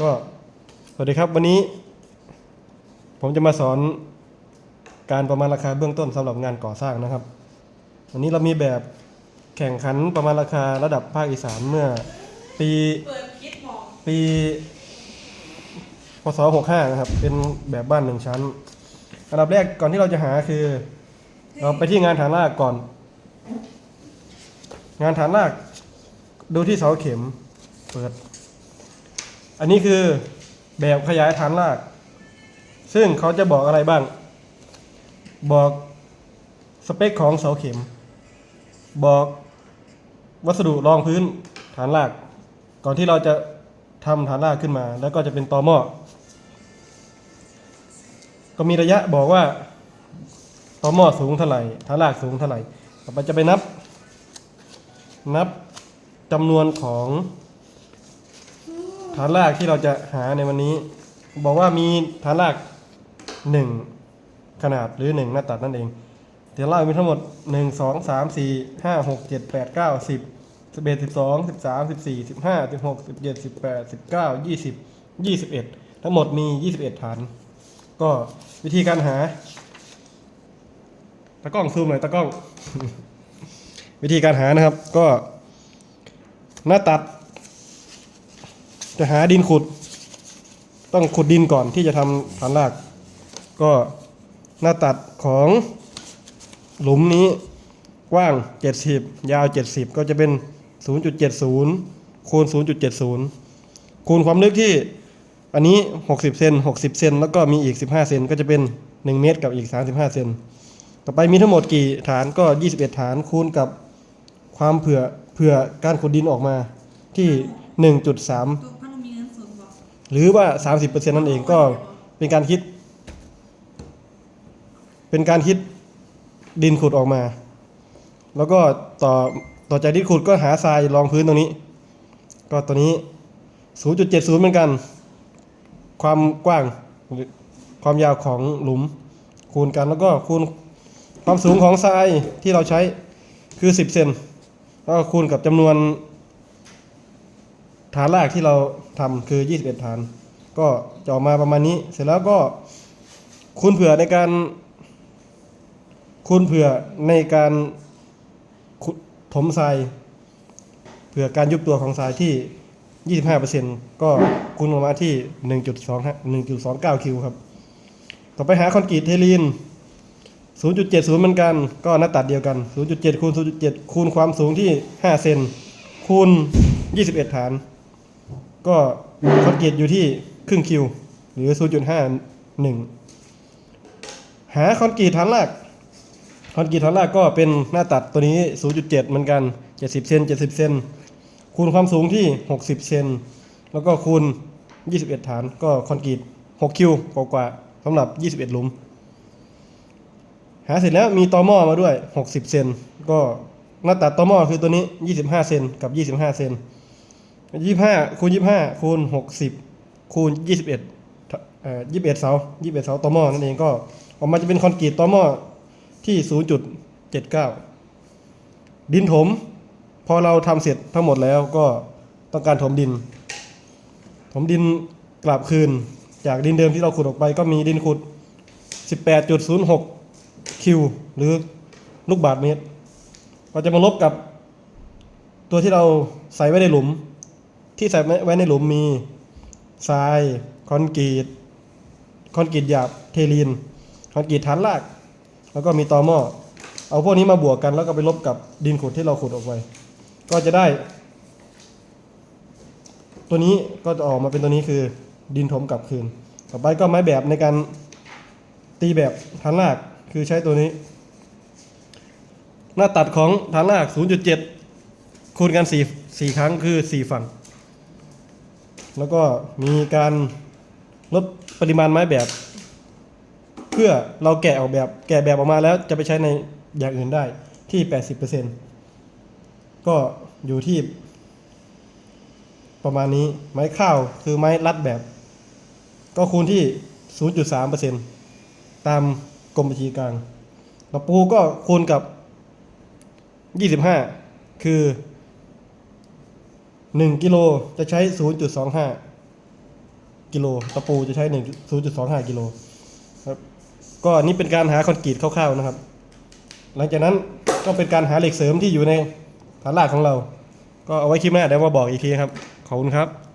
ก็สวัสดีครับวันนี้ ผมจะมาสอนการประมาณราคาเบื้องต้นสำหรับงานก่อสร้างนะครับ วันนี้เรามีแบบแข่งขันประมาณราคาระดับภาคอีสานเมื่อ ปีปิดคิดมองปีพศ65นะครับ เป็นแบบบ้านหนึ่งชั้น อันดับแรกก่อนที่เราจะหาคือ เราไปที่งานฐานรากก่อน งานฐานรากดูที่เสาเข็ม เปิด อันนี้คือแบบขยายฐานราก ซึ่งเขาจะบอกอะไรบ้าง บอกสเปคของเสาเข็ม บอกวัสดุรองพื้นฐานราก ก่อนที่เราจะทำฐานรากขึ้นมา แล้วก็จะเป็นตอหม้อก็มีระยะบอกว่าตอหม้อสูงเท่าไหร่ฐานรากสูงเท่าไหร่ต่อไปจะไปนับ นับจำนวนของานรากที่เราจะหาในวันนี้ บอกว่ามีฐานรากหนึ่งขนาดหรือหนึ่งหน้าตัดนั่นเองฐานรากมีทั้งหมดหนึ่งสองสามสี่ห้าหกเจ็ดแปดเก้าสิบสิบเอ็ดสิบสองสิบสามสิบสี่สิบห้าสิบหกสิบเจ็ดสิบแปดสิบเก้ายี่สิบยี่สิบเอ็ดทั้งหมดมียี่สิบเอ็ดฐาน ก็วิธีการหาตะกล้องซูมหน่อยตะกล้อง วิธีการหานะครับ ก็หน้าตัด จะหาดินขุด ต้องขุดดินก่อนที่จะทำฐานราก ก็หน้าตัดของหลุมนี้กว้าง 70 ยาว 70 ก็จะเป็น 0.70 คูณ 0.70 คูณความลึกที่อันนี้ 60 เซน 60 เซน แล้วก็มีอีก 15 เซน ก็จะเป็น 1 เมตรกับอีก 35 เซน ต่อไปมีทั้งหมดกี่ฐานก็ 21 ฐานคูณกับความเผื่อเผื่อการขุดดินออกมาที่ 1.3 หรือว่า 30%นั่นเองก็เป็นการคิด เป็นการคิดดินขุดออกมา แล้วก็ต่อต่อจากดินขุดก็หาทรายรองพื้นตรงนี้ ก็ตัวนี้ 0.70 เหมือนกัน ความกว้างความยาวของหลุมคูณกันแล้วก็คูณความสูงของทรายที่เราใช้คือ 10 เซนแล้วก็คูณกับจำนวนฐานรากที่เรา ทำคือ 21 ฐาน ก็จะออกมาประมาณนี้ เสร็จแล้วก็คูณเผื่อในการคูณเผื่อในการขุดถมทรายเผื่อการยุบตัวของทรายที่ 25%ก็คูณออกมาที่ 1.2 1.29 คิวครับ ต่อไปหาคอนกรีตเทลีน 0.70 เหมือนกัน ก็หน้าตัดเดียวกัน 0.7 คูณ 0.7 คูณความสูงที่ 5 เซน คูณ 21 ฐาน ก็คอนกรีตอยู่ที่ครึ่งคิว หรือ 0.51 หาคอนกรีตฐานรากคอนกรีตฐานรากก็เป็นหน้าตัดตัวนี้ 0.7 เหมือนกัน 70 เซน 70 เซน คูณความสูงที่ 60 เซน แล้วก็คูณ 21 ฐาน ก็คอนกรีต6คิวกว่าๆสำหรับ 21 หลุม หาเสร็จแล้วมีตอหม้อมาด้วย 60 เซน ก็หน้าตัดตอหม้อคือตัวนี้ 25 เซนกับ 25 เซน ยี่ห้าคูณยี่ห้าคูณหกสิบคูณยี่สิบเอ็ดเอ่อยี่สิบเอ็ดเสายี่สิบเอ็ดเสาต่อหม้อนั่นเองก็ออกมาจะเป็นคอนกรีตต่อหม้อที่ศูนย์จุดเจ็ดเก้าดินถม พอเราทำเสร็จทั้งหมดแล้วก็ต้องการถมดิน ถมดินกลับคืนจากดินเดิมที่เราขุดออกไปก็มีดินขุด 18.06 คิว หรือลูกบาทเมตรก็จะมาลบกับตัวที่เราใส่ไว้ในหลุม ที่ใส่ไว้ในหลุมมีทรายคอนกรีตคอนกรีตหยาบเทลีนคอนกรีตฐานราก แล้วก็มีตอหม้อเอาพวกนี้มาบวกกันแล้วก็ไปลบกับดินขุดที่เราขุดออกไปก็จะได้ ตัวนี้ก็จะออกมาเป็นตัวนี้คือดินถมกลับคืน ต่อไปก็ไม้แบบในการตีแบบฐานรากคือใช้ตัวนี้ หน้าตัดของฐานราก 0.7 คูณกัน4 4ครั้งคือ 4 ฝั่ง แล้วก็มีการลดปริมาณไม้แบบ เพื่อเราแกะออกแบบ แกะแบบออกมาแล้วจะไปใช้ในอย่างอื่นได้ที่ 80%ก็อยู่ที่ ประมาณนี้ไม้ข้าวคือไม้รัดแบบ ก็คูณที่ 0.3%ตามกรมบัญชีกลางตะปูก็คูณกับ 25 คือ 1กิโลจะใช้ 0.25 กิโลตะปูจะใช้1 0.25 กิโลครับก็นี่เป็นการหาคอนกรีตคร่าวๆนะครับ หลังจากนั้นก็เป็นการหาเหล็กเสริมที่อยู่ในฐานหลักของเรา ก็เอาไว้คลิปหน้าเดี๋ยวมาบอกอีกทีครับ ขอบคุณครับ